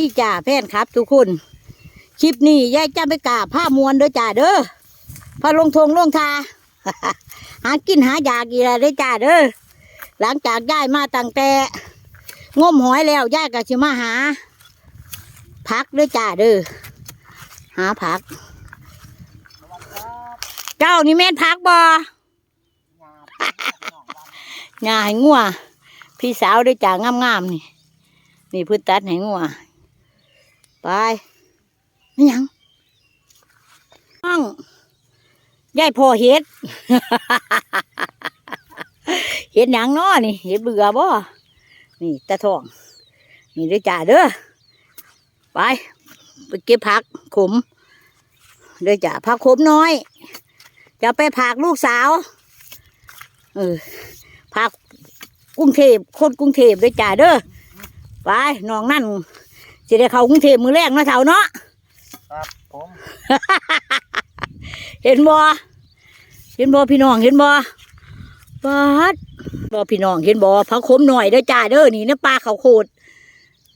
ดีจ้าแฟนครับ ทุกคน คลิปนี้ยายจะไปกาผ้ามวนเด้อจ้าเด้อพาลงทงลงทา หากินหาอยากอีแล้วเด้อจ้าเด้อหลังจากย้ายมาตั้งแต่งมหอยแล้วย้ายก็สิมาหา พักเด้อจ้าเด้อหาผัก เจ้านี่แม่นพักบ่งาให้งัวพี่สาวด้อจ้างามๆนี่ นี่พื้นตัดให้งัว ไปนี่ยังห้องยายพ่อเห็ด เห็ดหยังน้อนี่ เห็ดเบื่อบ่นี่ตะทอง นี่ด้อจ้าเด้อ ไป ไปเก็บผักขมด้อจ้าผักขมน้อย จะไปผักลูกสาว เออผักกรุงเทพคนกรุงเทพด้อจ้าเด้อ ไปน้องนั่น สิได้เข้ากรุงเทพมือแรกเนาะเท่าเนาะ ครับผมเห็นบ่เห็นบ่พี่น้องเห็นบ่บาดบ่พี่น้องเห็นบ่พักคมหน่อยเด้อจ้าเด้อนี่เนื้อปลาเขาวโคตร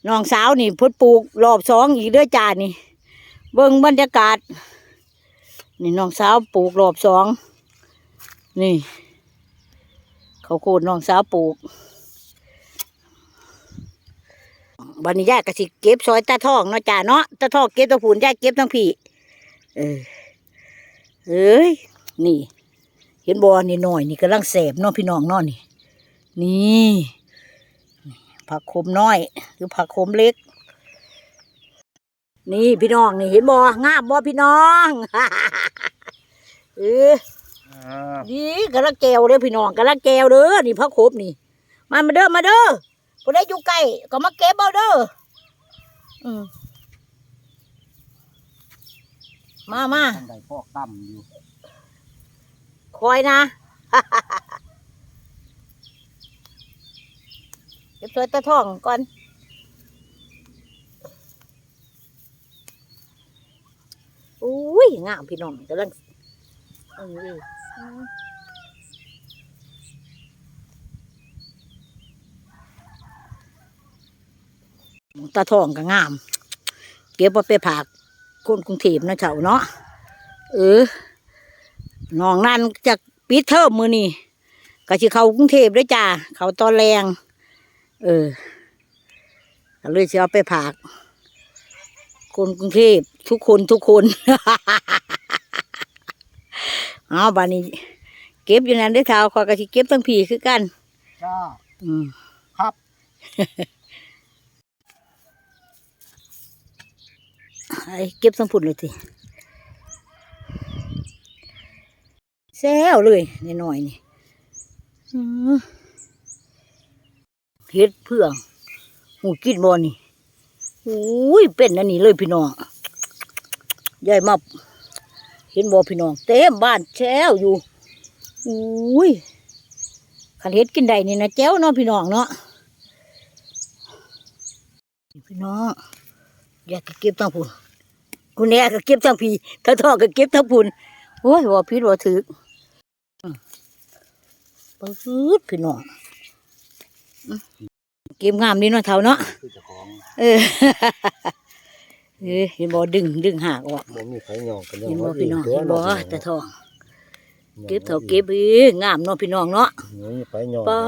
น้องสาวนี่เพุดปลูกรอบสองอีกเด้อจ้านี่ เบิ่งบรรยากาศ นี่น้องสาวปลูกรอบสองนี่ เขาวโคตรน้องสาวปลูก บันนี้ยายก็สิเก็บซอยตาทองเนาะจ้าเนาะตาทองเก็บตะผูนยายเก็บทั้งพี่เออเอ้ยนี่ เห็นบอนี่หน่อยนี่กำลังแสบเนาะพี่น้องเนาะนี่ นี่ผักขมน้อย หรือผักขมเล็ก นี่พี่น้องนี่เห็นบองามบอพี่น้องเอออ่านี่กระแก้วเด้อพี่น้องกระแก้วเด้อนี่ผักขมนี่ มามาเด้อมาเด้อ ผู้ใดอยู่ใกล้ก็มาเก็บเอาเด้ออืมมามาท่านใดพอกตั้มอยู่คอยนะ เก็บเสื้อตะท่องก่อน อุ้ยงามพี่น้องกำลังเออ ตาทองก็งาม เก็บมาไปผักคนกรุงเทพนะเจ้าเนาะเออน้องนั่นจะปิดเทอมมือนี่ก็สิเข้ากรุงเทพด้วยจ้าเขาตอนแรง เออก็เลยจะเอาไปผาก คนกรุงเทพทุกคนทุกคนเอาบานนี้ เก็บอยู่นั่นได้อเท้าคอยก็สิเก็บทั้งผีคือกันจ้าอืมครับ ไอ้ เก็บทั้งผุนเลยทีแซวเลยนหน่อยนี่เฮ็ดเพื่องหูกินบอนี่อุ้ยเป็นอันนี้เลยพี่น้องใหญ่มาเห็นบอพี่น้อง เต็มบ้านแช่วอยู่อุ้ยขันเฮ็ดกินได้นี่นะแจ้วเนาะพี่น้องเนาะพี่น้องอยากเก็บทั้งผุน คุณแน่ก็เก็บทั้งพีถ้าทอก็เก็บทั้งผุนโอ้ยว่าพิษว่าถืออืมปื๊ดพี่น้องอืมเก็บงามดีเนาะเท่าเนาะคือเจ้าของเออเออเห็นบ่ดึงดึงหากออกบ่มีไฟหยองกันเห็นบ่ว่าพี่น้องตัวเห็นบ่าะแต่ทอง เก็บเท่าเก็บเอองามเนาะพี่น้องเนาะบ่มีไฟหยองปา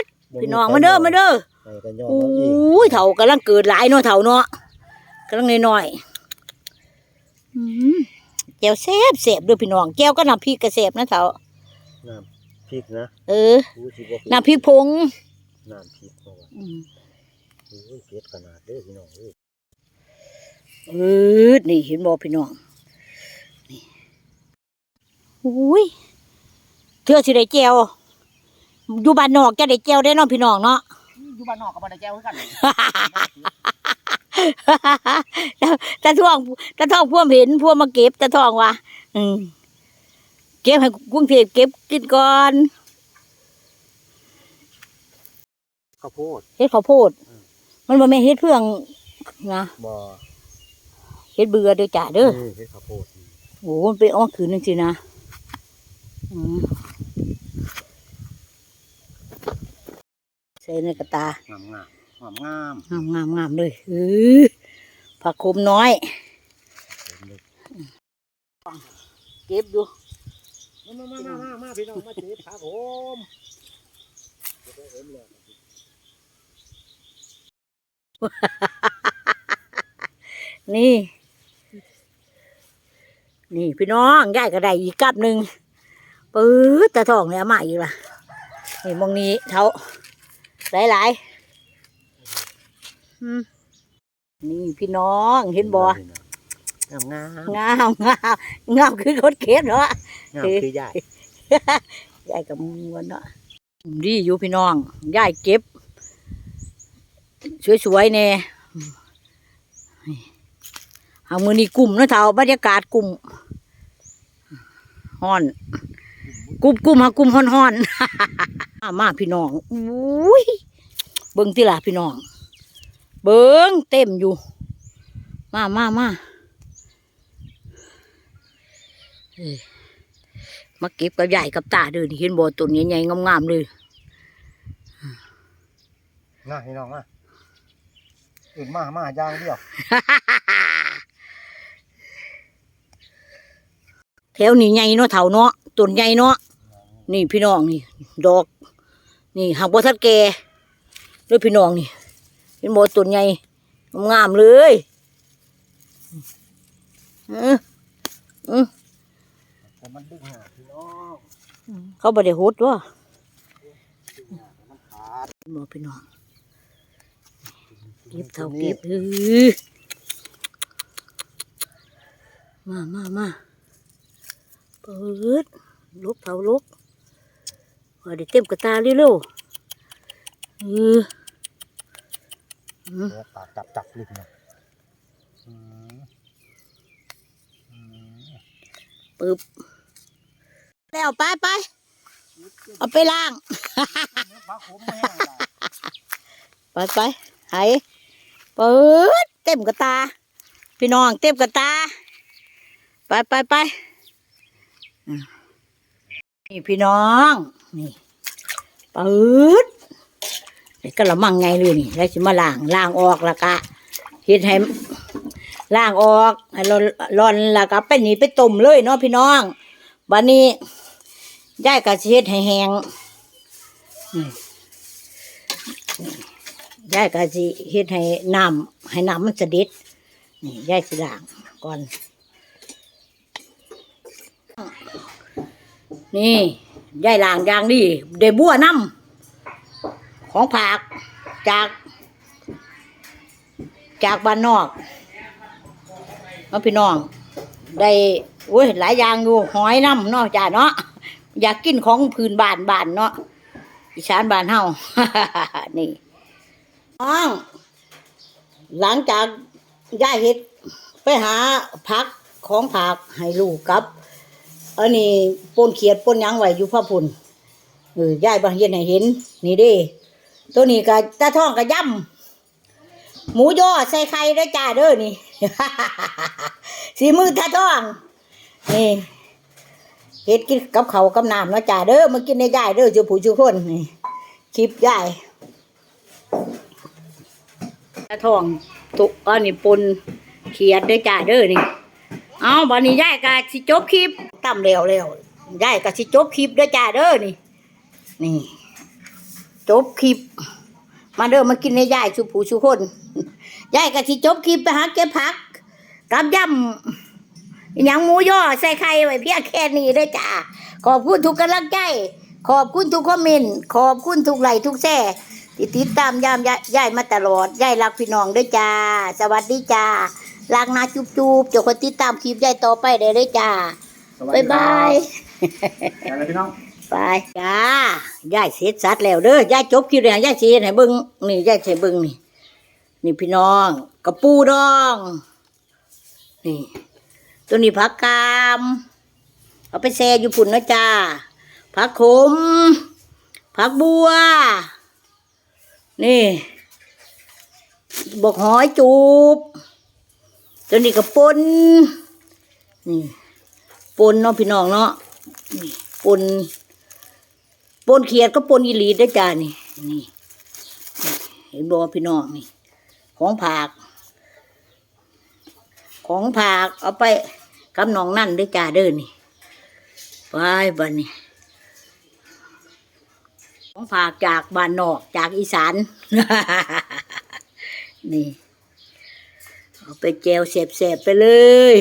ดพี่น้องมาเด้อมาเด้อไฟกันหยองโอเอาอีก้ยเท่ากำลังเกิดหลายเนาะเท่าเนาะกำลังน้อยๆอืม แก้วแซ่บแซ่บเด้วยพี่น้องแก้วก็น้ำพริกกระแซ่บนะเท่าน้ำพริกนะเออรู้สิบ่น้ำพริกผงน้ำพริกเพราะว่าอืมโอ้ยเผ็ดขนาดเด้อพี่น้องเอ้ยเออนี่เห็นบ่พี่น้องนี่อุ้ยเธอสิได้แก้วอยู่บ้านนอกจะได้แก้วได้เนาะพี่น้องเนาะอยู่บ้านนอกก็บ่ได้แก้วคือกัน ตาท่องตาท่องพวกเห็นพวกมาเก็บตาท่องว่ะอืมเก็บให้กรุงเทพเก็บกินก่อนข้าวโพดเฮ็ดข้าวโพด มันบ่แม่นเฮ็ดเพื่องนะบ่เฮ็ดเบื่อเด้อจ้าเด้อนี่เฮ็ดข้าวโพดโอ้มันเป็นอ้อคืนนึงสินะอืมใส่ในกระตางามงามงามงามงามงามงามเลยเออผักขมน้อยเก็บอยู่มามามามามาพี่น้องมาเจ็บขาผมเจ็บผมเลยนี่ นี่ พี่น้องยายก็ได้อีกกับหนึ่งปื๊ดตะทองเนี่ยเอามาอีกละนี่มองนี้เท่าหลายหลายๆอืม นี่พี่น้องเห็นบ่งามงามงามงามงามคือคนเก็บเนาะงามคือใหญ่ยายกับมวนเนาะดีอยู่พี่น้องยายเก็บ สวยๆแน่หามือนี่กลุ่มเนาะเท่าบรรยากาศกลุ่มฮ้อนกลุ่มกลุ่มหากลุ่มฮ้อนฮ้อนๆมามาพี่น้องอุ้ยเบิ้งติล่ะพี่น้อง เบิ้งเต็มอยู่ มามามาเอ้ยมาเก็บกับใหญ่กับตาเดินเห็นบ่ต้นใหญ่ๆงามๆเลยง่ายพี่น้องมาอื่นมามาย่างเดียว แถวนี้ใหญ่เนาะเถาเนาะต้นใหญ่เนาะนี่พี่น้องนี่ ดอก นี่หักบัทัดแก่เด้วยพี่น้องนี่ เห็นบ่ต้นใหญ่งามๆเลยเออเออแต่มันดึงหาพี่น้องเขาบ่ได้หดวะมันขาดเห็นบ่พี่น้องเก็บเท่าเก็บเออมามามาเปิดลุกเท่าลุกว่าได้เต็มกระตาเร็วๆเออเดี๋ยว ปากจับจับลิ้นนะอืมอืมปึ๊บ แล้วไปไป เอาไปล้างปลาขมไม่แห้งได้ไปไปไหเปิดเต็มกระตา พี่น้องเต็มกระตา ไปไปไปอืมนี่พี่น้อง นี่เปิดไอ้ กระมังไงเลยนี่แล้วจะมาล้างล้างออกละกะเฮ็ดให้ล้างออกให้ร้อนร้อนละกะไปนี่ไปต้มเลยเนาะพี่น้องบัดนี้ยายก็สิเฮ็ดให้แห้งยายก็สิเฮ็ดให้น้ำให้น้ำมันเสด็จนี่ยายสิล้างก่อนนี่ยายล้างอย่างดีได้บัวน้ำ ของผักจาก จากบ้านนอกมาพี่น้อง ได้โอ้ยหลายอย่างอยู่หอยน้ำเนาะจ้าเนาะอยากกินของพื้นบ้านบ้านเนาะอีสานบ้านเฮานี่น้อง หลังจากย่าเฮ็ดไปหาพักของผักให้ลูกกับอันนี้ปนเขียดปนยังไหวอยู่พระพุนเออยายบางเย็นให้เห็น นี่เด้ ตัวนี้ก็ตาท่องก็ย่ำหมูย่อใส่ไข่ด้วยจ้าเด้อนี่ สีมือตาท่อง นี่เฮ็ดกินกับเขากับน้ำเนาะจ้าเด้อมากินในยายเด้อจูผู้จูคนนี่คลิปยายตาทองตุกอันนี้ปนเขียดด้อจ้าเด้อนี่เอาบันนี้ยายก็สิจบคลิปตั้มแล้วแล้วยายก็สิจบคลิปเด้อจ้าเด้อนี่ นี่ จบคลิป มาเด้อมากินในยายชุผู้ชุคนยายก็สิจบคลิปไปหาเก็บผักกับยำอหย่างหมูย่อใส่ไข่ไว้เพียงแค่นี้เด้อจ้าขอบคุณทุกกำลังใจขอบคุณทุกคอมเมนต์ขอบคุณทุกไลค์ทุกแซ่ที่ติดตามยามยายยายมาตลอดยายรักพี่น้องด้วยจ้า สวัสดีจ้ารักนาจุบจุบๆเจ้าคนติดตามคลิปยายต่อไปได้เลยจ้า บ๊ายบายอะไรพี่น้อง ไปจ้ายายเสร็จสัตว์แล้วเด้อยายจบคลิปแล้วยายเสียให้เบิ่งนี่ยายใช้เบิ่งนี่ นี่พี่น้องกระปูดอง นี่ ตัวนี้ผักกาม เอาไปแช่อยู่ปุ่นนะจ้าผักขมผักบัว นี่บอกหอยจูบ ตัวนี้ก็ปนนี่ปนเนาะพี่น้องเนาะนี่ปน ปนเขียดก็ปนอีหลีได้จ้านี่ นี่ เห็นบอกพี่น้องนี่ ของผัก ของผากเอาไปกับน้องนั่นเด้จ้าเด้อนี่ไปบันนี้ของผากจากบ้านนอกจากอีสาน นี่ เอาไปแจวเสบๆไปเลย